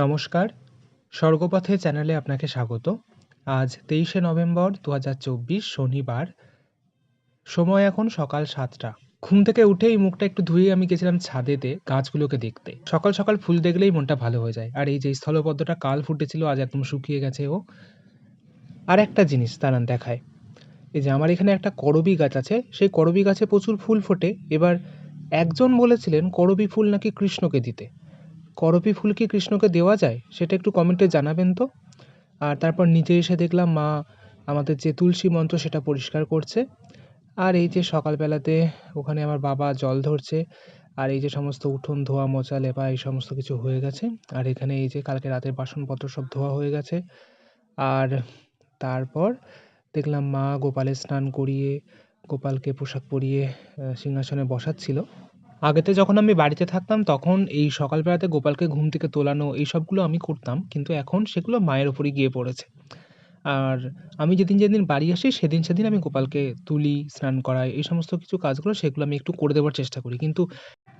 নমস্কার। স্বর্গপথে চ্যানেলে আপনাকে স্বাগত। আজ তেইশে নভেম্বর দু হাজার চব্বিশ শনিবার। সময় এখন সকাল সাতটা। ঘুম থেকে উঠেই মুখটা একটু ধুয়ে আমি গেছিলাম ছাদেতে গাছগুলোকে দেখতে। সকাল সকাল ফুল দেখলেই মনটা ভালো হয়ে যায়। আর এই যে স্থলপদ্মটা কাল ফুটেছিল, আজ একদম শুকিয়ে গেছে ও। আর একটা জিনিস দাঁড়ান দেখায় এই যে আমার এখানে একটা করবি গাছ আছে, সেই করবি গাছে প্রচুর ফুল ফোটে। এবার একজন বলেছিলেন, করবি ফুল নাকি কৃষ্ণকে দিতে? করবি ফুল কি কৃষ্ণকে দেওয়া যায়? সেটা একটু কমেন্টে জানাবেন তো। আর তারপর নিচে এসে দেখলাম মা আমাদের যে তুলসী মন্ত্র সেটা পরিষ্কার করছে। আর এই যে সকালবেলাতে ওখানে আমার বাবা জল ধরছে, আর এই যে সমস্ত উঠোন ধোয়া মোচা লেপা এই সমস্ত কিছু হয়ে গেছে। আর এখানে এই যে কালকে রাতের বাসনপত্র সব ধোয়া হয়ে গেছে। আর তারপর দেখলাম মা গোপালের স্নান করিয়ে, গোপালকে পোশাক পরিয়ে সিংহাসনে বসাচ্ছিল। আগেতে যখন আমি বাড়িতে থাকতাম, তখন এই সকালবেলাতে গোপালকে ঘুম থেকে তোলানো, এই সবগুলো আমি করতাম। কিন্তু এখন সেগুলো মায়ের ওপরই গিয়ে পড়েছে। আর আমি যেদিন যেদিন বাড়ি আসি, সেদিন সেদিন আমি গোপালকে তুলি, স্নান করাই, এই সমস্ত কিছু কাজগুলো সেগুলো আমি একটু করে দেওয়ার চেষ্টা করি। কিন্তু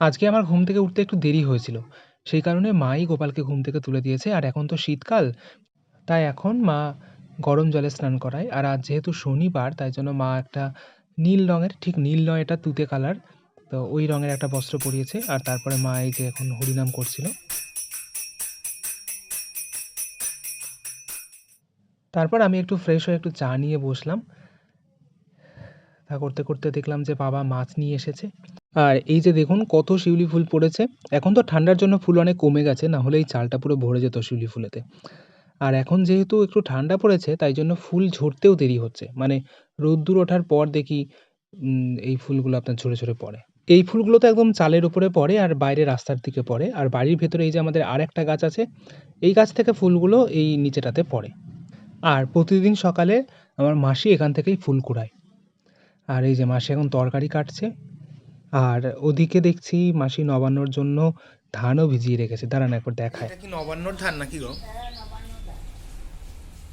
আজকে আমার ঘুম থেকে উঠতে একটু দেরি হয়েছিল। সেই কারণে মাই গোপালকে ঘুম থেকে তুলে দিয়েছে। আর এখন তো শীতকাল, তাই এখন মা গরম জলে স্নান করায়। আর আজ যেহেতু শনিবার, তাই জন্য মা একটা নীল রঙের, ঠিক নীল নয়, এটা তুতে কালার। তো ওই রঙের একটা বস্ত্র পরিয়েছে আর তারপরে মা এই যে এখন হরিনাম করছিল। তারপর আমি একটু ফ্রেশ হয়ে একটু চা নিয়ে বসলাম। তা করতে করতে দেখলাম যে বাবা মাছ নিয়ে এসেছে। আর এই যে দেখুন কত শিউলি ফুল পড়েছে। এখন তো ঠান্ডার জন্য ফুল অনেক কমে গেছে, না হলে এই চালটা পুরো ভরে যেত শিউলি ফুলেতে। আর এখন যেহেতু একটু ঠান্ডা পড়েছে, তাই জন্য ফুল ঝরতেও দেরি হচ্ছে। মানে রোদ্দুর ওঠার পর দেখি এই ফুলগুলো আপনার ঝরে ঝরে পড়ে। এই ফুলগুলো তো একদম চালের উপরে পড়ে আর বাইরে রাস্তার দিকে পড়ে। আর বাড়ির ভেতরে এই যে আমাদের আর একটা গাছ আছে এই গাছ থেকে ফুলগুলো এই নিচেটাতে পড়ে। আর প্রতিদিন সকালে আমার মাসি এখান থেকেই ফুল কুড়ায়। আর এই যে মাসি এখন তরকারি কাটছে। আর ওদিকে দেখছি মাসি নবান্নর জন্য ধানও ভিজিয়ে রেখেছে। দাঁড়ান একবার দেখায় এটা কি নবান্নর ধান নাকি গো?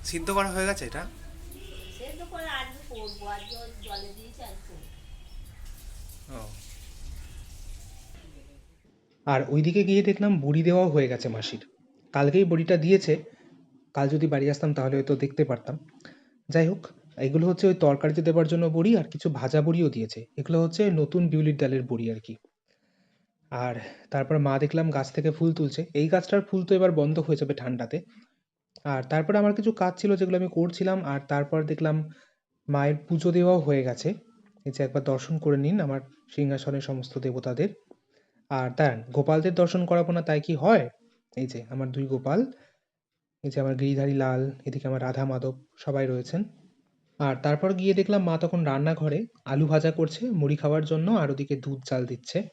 সিদ্ধ করা হয়ে গেছে এটা? সেদ্ধ করে আজকে করব আর জল দিয়েছি করব ও। আর ওইদিকে গিয়ে দেখলাম বড়ি দেওয়াও হয়ে গেছে মাসির। কালকেই বড়িটা দিয়েছে। কাল যদি বাড়ি আসতাম তাহলে হয়তো দেখতে পারতাম। যাই হোক, এগুলো হচ্ছে ওই তরকারিতে দেওয়ার জন্য বড়ি আর কিছু ভাজা বড়িও দিয়েছে। এগুলো হচ্ছে নতুন বিউলির ডালের বড়ি আর কি। আর তারপর মা দেখলাম গাছ থেকে ফুল তুলছে। এই গাছটার ফুল তো এবার বন্ধ হয়ে যাবে ঠান্ডাতে। আর তারপর আমার কিছু কাজ ছিল যেগুলো আমি করছিলাম। আর তারপর দেখলাম মায়ের পুজো দেওয়াও হয়ে গেছে। এই যে একবার দর্শন করে নিন আমার সিংহাসনের সমস্ত দেবতাদের। আর দাঁড়ান, গোপালদের দর্শন করাবো না, তাই কি হয়? এই যে, আমার দুই গোপাল, এই যে আমার গিরিধারী লাল, এদিকে আমার রাধা মাধব, সবাই রয়েছেন। আর তারপর গিয়ে দেখলাম মা তখন রান্নাঘরে আলু ভাজা করছে, মুড়ি খাওয়ার জন্য, আর ওদিকে দুধ চাল দিচ্ছে।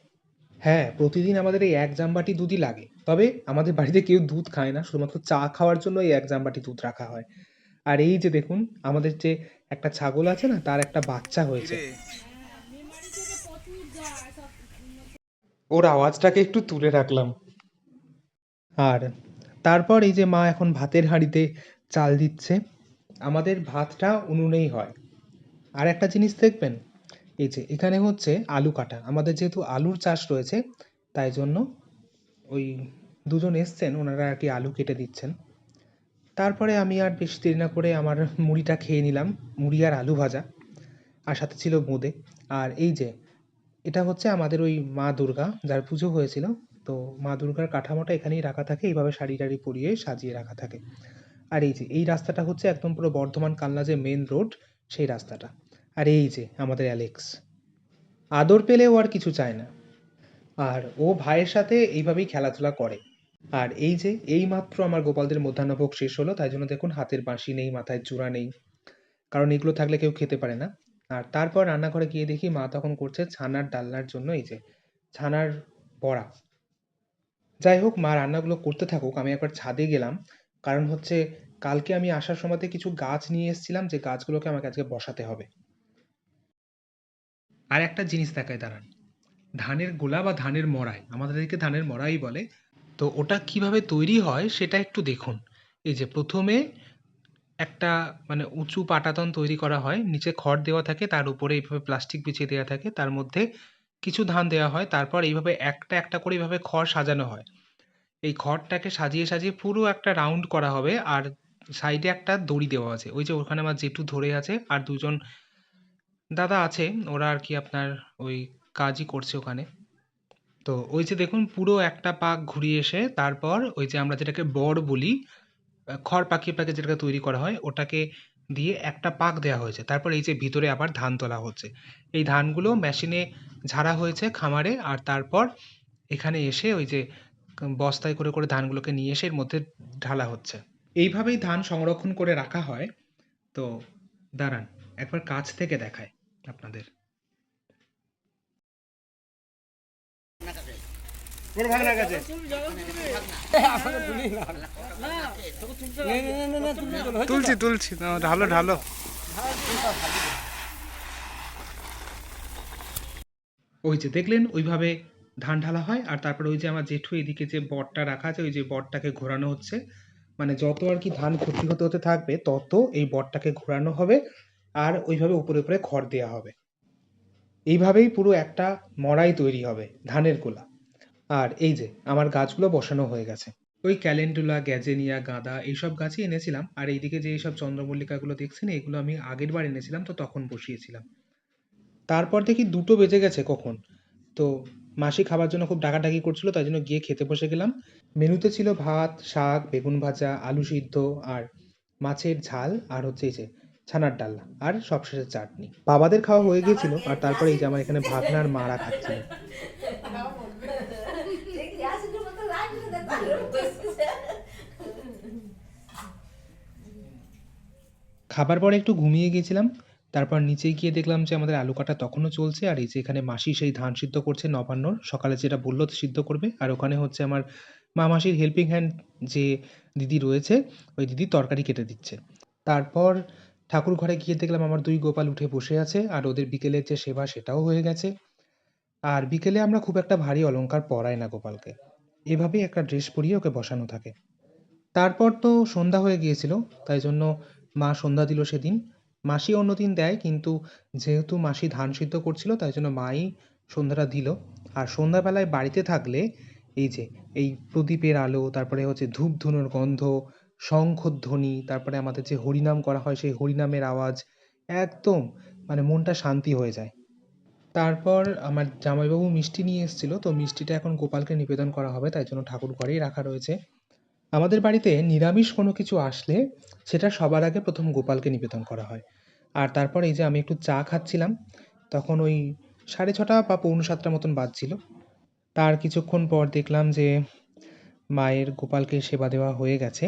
হ্যাঁ প্রতিদিন আমাদের এই এক জামবাটি দুধই লাগে। তবে আমাদের বাড়িতে কেউ দুধ খায় না, শুধুমাত্র চা খাওয়ার জন্য এই এক জামবাটি দুধ রাখা হয়। আর এই যে দেখুন, আমাদের যে একটা ছাগল আছে না, তার একটা বাচ্চা হয়েছে। ওর আওয়াজটাকে একটু তুলে রাখলাম। আর তারপর এই যে মা এখন ভাতের হাঁড়িতে চাল দিচ্ছে, আমাদের ভাতটা উনুনেই হয়। আর একটা জিনিস দেখবেন, এই যে এখানে হচ্ছে আলু কাটা। আমাদের যেহেতু আলুর চাষ রয়েছে, তাই জন্য ওই দুজন এসছেন, ওনারা আর কি আলু কেটে দিচ্ছেন। তারপরে আমি আর বেশি দেরি না করে আমার মুড়িটা খেয়ে নিলাম, মুড়ি আর আলু ভাজা, আর সাথে ছিল বোঁদে আর এই যে এটা হচ্ছে আমাদের ওই মা দুর্গা যার পুজো হয়েছিল। তো মা দুর্গার কাঠামোটা এখানেই রাখা থাকে, এইভাবে শাড়ি টাড়ি পরিয়ে সাজিয়ে রাখা থাকে। আর এই যে, এই রাস্তাটা হচ্ছে একদম পুরো বর্ধমান কালনা যে মেন রোড সেই রাস্তাটা। আর এই যে, আমাদের অ্যালেক্স আদর পেলেও আর কিছু চায় না। আর ও ভাইয়ের সাথে এইভাবেই খেলাধুলা করে। আর এই যে, এই মাত্র আমার গোপালদের মধ্যাহ্নভোগ শেষ হলো, তাই জন্য দেখুন হাতের বাঁশি নেই, মাথায় চূড়া নেই। কারণ এগুলো থাকলে কেউ খেতে পারে না। আর তারপর রান্নাঘরে গিয়ে দেখি মা তখন করছে ছানার ডালনার জন্য এই যে, ছানার বড়া। যাই হোক, মা রান্নাগুলো করতে থাকুক, আমি একবার ছাদে গেলাম। কারণ হচ্ছে কালকে আমি আসার সময়তে কিছু গাছ নিয়ে এসেছিলাম, যে গাছগুলোকে আমাকে আজকে বসাতে হবে। আর একটা জিনিস দেখায় দাঁড়ান। ধানের গোলা বা ধানের মড়াই, আমাদের এদিকে ধানের মড়াই বলে, তো ওটা কীভাবে তৈরি হয় সেটা একটু দেখুন। এই যে প্রথমে একটা মানে উঁচু পাটাতন তৈরি করা হয়, নিচে খড় দেওয়া থাকে, তার উপরে এইভাবে প্লাস্টিক বিছিয়ে দেওয়া থাকে, তার মধ্যে কিছু ধান দেওয়া হয়, তারপর এইভাবে একটা একটা করে এইভাবে খড় সাজানো হয়। এই খড়টাকে সাজিয়ে সাজিয়ে পুরো একটা রাউন্ড করা হবে, আর সাইডে একটা দড়ি দেওয়া আছে। ওই যে ওখানে আমার জেঠু ধরে আছে, আর দুজন দাদা আছে, ওরা আর কি আপনার ওই কাজই করছে ওখানে। তো ওই যে দেখুন, পুরো একটা পাক ঘুরিয়ে এসে, তারপর ওই যে আমরা যেটাকে বড় বলি খড় পাকিয়ে পাকিয়ে যেটাকে তৈরি করা হয় ওটাকে দিয়ে একটা পাক দেওয়া হয়েছে। তারপর এই যে ভিতরে আবার ধান তোলা হচ্ছে। এই ধানগুলো মেশিনে ঝাড়া হয়েছে খামারে আর তারপর এখানে এসে ওই যে বস্তায় করে করে ধানগুলোকে নিয়ে এসে এর মধ্যে ঢালা হচ্ছে। এইভাবেই ধান সংরক্ষণ করে রাখা হয়। তো দাঁড়ান একবার কাছ থেকে দেখায় আপনাদের। কোন ভাগনা গেছে। তুলছি তুলছি। ঢালো ঢালো। ওই যে দেখলেন, ওইভাবে ধান ঢালা হয়, আর তারপরে ওই যে আমার জেঠু এদিকে যে বটটা রাখা আছে, ওই যে বটটাকে ঘোরানো হচ্ছে। মানে যত আর কি ধান ভর্তি হতে হতে থাকবে, তত এই বটটাকে ঘোরানো হবে, আর ওইভাবে উপরে উপরে খড় দেওয়া হবে। এইভাবেই পুরো একটা মড়াই তৈরি হবে ধানের গোলা। আর এই যে, আমার গাছগুলো বসানো হয়ে গেছে। ওই ক্যালেন্ডুলা, গ্যাজেনিয়া, গাঁদা এইসব গাছই এনেছিলাম। আর এইদিকে যে এইসব চন্দ্রমল্লিকাগুলো দেখছেন, এগুলো আমি আগের বার এনেছিলাম, তো তখন বসিয়েছিলাম। তারপর দেখি দুটো বেজে গেছে কখন। তো মাসি খাবার জন্য খুব ডাকাডাকি করছিল, তাই জন্য গিয়ে খেতে বসে গেলাম। মেনুতে ছিল ভাত, শাক, বেগুন ভাজা, আলু সিদ্ধ আর মাছের ঝাল আর হচ্ছে এই যে ছানার ডাল আর সবশেষে চাটনি। বাবাদের খাওয়া হয়ে গিয়েছিল, আর তারপরে এই যে আমার এখানে ভাগনার মারা খাচ্ছিল দেখি আসলে মতো লাগছে না তাহলে বসছে খাবার পরে একটু ঘুমিয়ে গেছিলাম তারপর নিচে গিয়ে দেখলাম যে আমাদের আলু কাটা তখনও চলছে, আর এই যে এখানে মাসি সেই ধান সিদ্ধ করছে নবান্নর, সকালে যেটা বলল সিদ্ধ করবে, আর ওখানে হচ্ছে আমার মা মাসির হেল্পিং হ্যান্ড যে দিদি রয়েছে, ওই দিদি তরকারি কেটে দিচ্ছে। তারপর ঠাকুর ঘরে গিয়ে দেখলাম আমার দুই গোপাল উঠে বসে আছে, আর ওদের বিকেলের যে সেবা সেটাও হয়ে গেছে। আর বিকেলে আমরা খুব একটা ভারী অলংকার পরাই না গোপালকে। এভাবেই একটা ড্রেস পরিয়ে ওকে বসানো থাকে। তারপর তো সন্ধ্যা হয়ে গিয়েছিল, তাই জন্য মা সন্ধ্যা দিল সেদিন। মাসি অন্যদিন দেয়, কিন্তু যেহেতু মাসি ধান সিদ্ধ করছিল, তাই জন্য মাই সন্ধ্যাটা দিল। আর সন্ধ্যাবেলায় বাড়িতে থাকলে এই যে, এই প্রদীপের আলো, তারপরে হচ্ছে ধূপ ধুনোর গন্ধ, শঙ্খধ্বনি, তারপরে আমাদের যে হরিনাম করা হয়, সেই হরিনামের আওয়াজ, একদম মানে মনটা শান্তি হয়ে যায়। তারপর আমার জামাইবাবু মিষ্টি নিয়ে এসেছিল, তো মিষ্টিটা এখন গোপালকে নিবেদন করা হবে, তাই জন্য ঠাকুর ঘরেই রাখা রয়েছে। আমাদের বাড়িতে নিরামিষ কোনো কিছু আসলে সেটা সবার আগে প্রথম গোপালকে নিবেদন করা হয়। আর তারপর এই যে আমি একটু চা খাচ্ছিলাম, তখন ওই সাড়ে ছটা বা পৌনে সাতটা মতন বাজছিল। তার কিছুক্ষণ পর দেখলাম যে মায়ের গোপালকে সেবা দেওয়া হয়ে গেছে।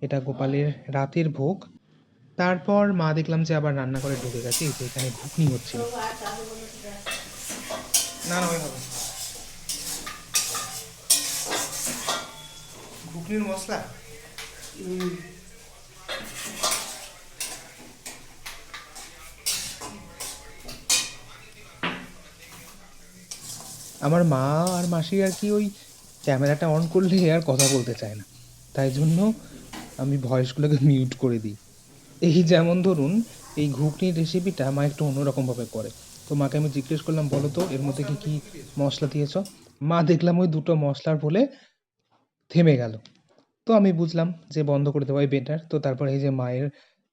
এটা গোপালের রাতের ভোগ। তারপর মা দেখলাম যে আবার রান্না করে ঢুকে গেছে, এই যে এখানে ঘুগনি হচ্ছিল না না, ওই হবে ঘুগনির মশলা? আমার মা আর মাসি আর কি ওই ক্যামেরাটা অন করলে আর কথা বলতে চায় না। তাই জন্য আমি ভয়েসগুলোকে মিউট করে দিই। এই যেমন ধরুন, এই ঘুগনির রেসিপিটা মা একটু অন্যরকমভাবে করে। তো মাকে আমি জিজ্ঞেস করলাম, বলো তো, এর মধ্যে কি কি মশলা দিয়েছ? মা দেখলাম ওই দুটো মশলার বলে থেমে গেল। তো আমি বুঝলাম যে বন্ধ করে দেওয়াই বেটার তো তারপর এই যে মায়ের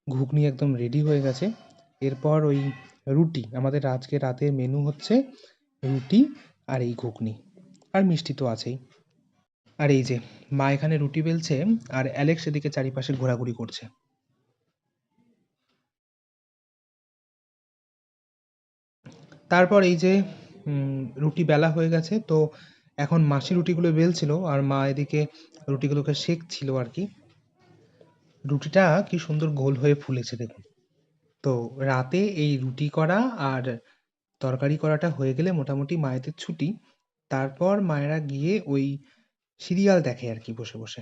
ঘুগনি একদম রেডি হয়ে গেছে। এরপর ওই রুটি, আমাদের আজকে রাতের মেনু হচ্ছে রুটি আর এই ঘুগনি। আর মিষ্টি তো আছেই। আর এই যে মা এখানে রুটি বেলছে আর অ্যালেক্স এদিকে চারিপাশে ঘোরাঘুরি করছে। তারপর এই যে রুটি বেলা হয়ে গেছে, তো এখন মাসি রুটিগুলো বেলছিল আর মা এদিকে রুটিগুলোকে সেকছিল আর কি। রুটিটা কি সুন্দর গোল হয়ে ফুলেছে দেখুন। তো রাতে এই রুটি করা আর তরকারি করাটা হয়ে গেলে মোটামুটি মায়েদের ছুটি। তারপর মায়েরা গিয়ে ওই সিরিয়াল দেখে আর কি বসে বসে।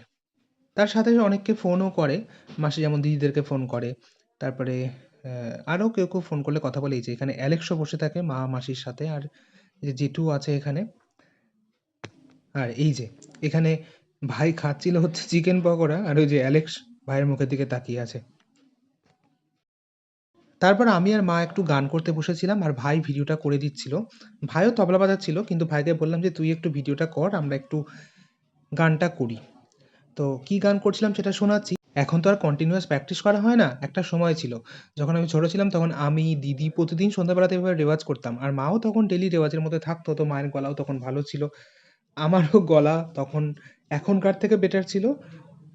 তার সাথে অনেককে ফোনও করে, মাসি যেমন দিদিদেরকে ফোন করে। তারপরে আহ, আরও কেউ কেউ ফোন করলে কথা বলে এই যে এখানে অ্যালেক্সও বসে থাকে মা মাসির সাথে আর যে আছে এখানে। আর এই যে এখানে ভাই খাচ্ছিল হচ্ছে চিকেন পকোড়া আর ওই যে অ্যালেক্স ভাইয়ের মুখের দিকে তাকিয়ে আছে। তারপর আমি আর মা একটু গান করতে বসেছিলাম আর ভাই ভিডিওটা করে দিচ্ছিল। ভাইও তবলা বাজাচ্ছিল কিন্তু ভাইকে বললাম যে তুই একটু ভিডিওটা কর আমরা একটু গানটা করি। তো কি গান করছিলাম সেটা শোনাচ্ছি। এখন তো আর কন্টিনিউয়াস প্র্যাকটিস করা হয় না, একটা সময় ছিল। যখন আমি ছোট ছিলাম তখন আমি, দিদি প্রতিদিন সন্ধ্যাবেলাতে এভাবে রেওয়াজ করতাম। আর মাও তখন ডেলি রেওয়াজের মধ্যে থাকতো, তো মায়ের গলাও তখন ভালো ছিল। আমারও গলা তখন এখনকার থেকে বেটার ছিল।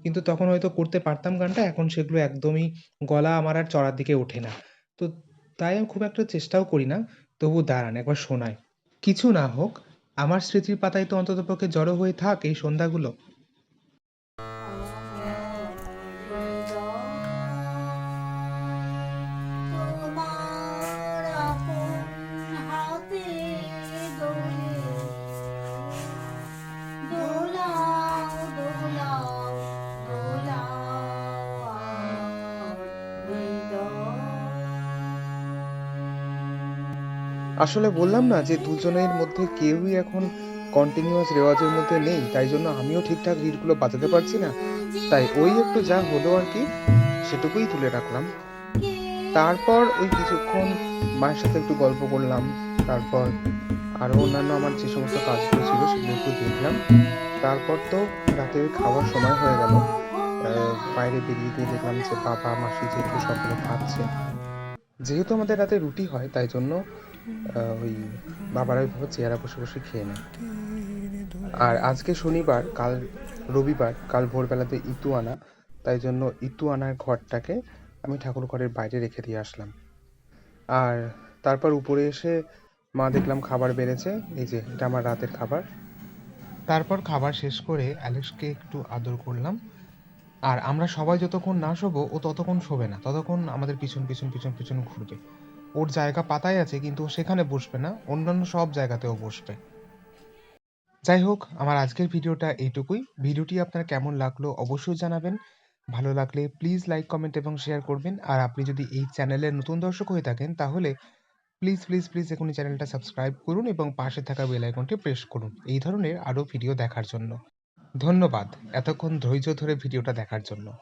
কিন্তু তখন হয়তো করতে পারতাম গানটা, এখন সেগুলো একদমই গলা আমার আর চড়ার দিকে ওঠে না। তো তাই আমি খুব একটা চেষ্টাও করি না। তবু দাঁড়ান, একবার শোনায় কিছু না হোক, আমার স্মৃতির পাতায় তো অন্ততপক্ষে জড়ো হয়ে থাক এই সন্ধ্যাগুলো। আসলে বললাম না যে দুজনের মধ্যে কেউই এখন কন্টিনিউয়াস রেওয়াজের মধ্যে নেই, তাই জন্য আমিও ঠিকঠাক রিডগুলো বাজাতে পারছি না। তাই ওই একটু যা হলো আর কি, সেটুকুই তুলে রাখলাম। তারপর ওই কিছুক্ষণ মায়ের সাথে একটু গল্প করলাম, তারপর আরও অন্যান্য আমার যে সমস্ত কাজগুলো ছিল সেগুলো একটু দেখলাম। তারপর তো রাতের খাওয়ার সময় হয়ে গেল। বাইরে বেরিয়ে গিয়ে দেখলাম যে বাবা, মাসি যেহেতু সকলে খাচ্ছে, যেহেতু আমাদের রাতে রুটি হয়, তাই জন্য ওই বাবারা ওইভাবে চেয়ারে বসে বসে খেয়ে নেয়। আর আজকে শনিবার, কাল রবিবার, কাল ভোরবেলাতে ইতু আনা। তাই জন্য ইতু আনার ঘরটাকে আমি ঠাকুর ঘরের বাইরে রেখে দিয়ে আসলাম। আর তারপর উপরে এসে মা দেখলাম খাবার বেড়েছে। এই যে, এটা আমার রাতের খাবার। তারপর খাবার শেষ করে অ্যালেক্সকে একটু আদর করলাম। আর আমরা সবাই যতক্ষণ না শোবো, ও ততক্ষণ শোবে না। ততক্ষণ আমাদের পিছন পিছন পিছন পিছন ঘুরবে। ওর জায়গা পাতায় আছে, কিন্তু সেখানে বসবে না, অন্যান্য সব জায়গাতেও বসবে। যাই হোক, আমার আজকের ভিডিওটা এইটুকুই। ভিডিওটি আপনার কেমন লাগল অবশ্যই জানাবেন। ভালো লাগলে প্লিজ লাইক, কমেন্ট এবং শেয়ার করবেন। আর আপনি যদি এই চ্যানেলের নতুন দর্শক হয়ে থাকেন, তাহলে প্লিজ প্লিজ প্লিজ এখনই চ্যানেলটা সাবস্ক্রাইব করুন এবং পাশে থাকা বেল আইকনটি প্রেস করুন। এই ধরনের আরও ভিডিও দেখার জন্য। ধন্যবাদ। এতক্ষণ ধৈর্য ধরে ভিডিওটা দেখার জন্য।